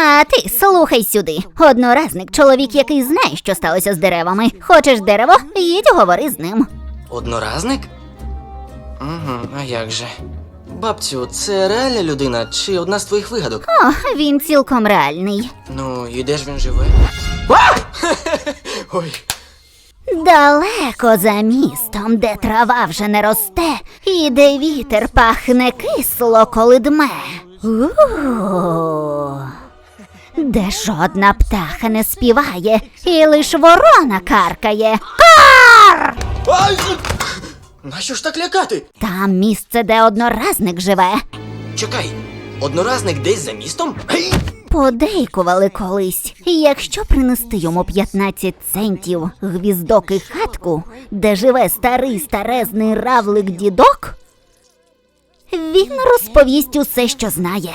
А ти слухай сюди. Одноразник, чоловік, який знає, що сталося з деревами. Хочеш дерево? Їдь говори з ним. Одноразник? Угу, а як же? Бабцю, це реальна людина чи одна з твоїх вигадок? О, він цілком реальний. Ну, і де ж він живе? А! Ой, Далеко за містом, де трава вже не росте, і де вітер пахне кисло, коли дме. У-у-у. Де жодна птаха не співає, і лиш ворона каркає. Ай! Нащо ж так лякати? Там місце, де одноразник живе. Чекай, одноразник десь за містом? Подейкували колись, і якщо принести йому 15 центів гвіздок і хатку, де живе старий старезний равлик дідок, він розповість усе, що знає.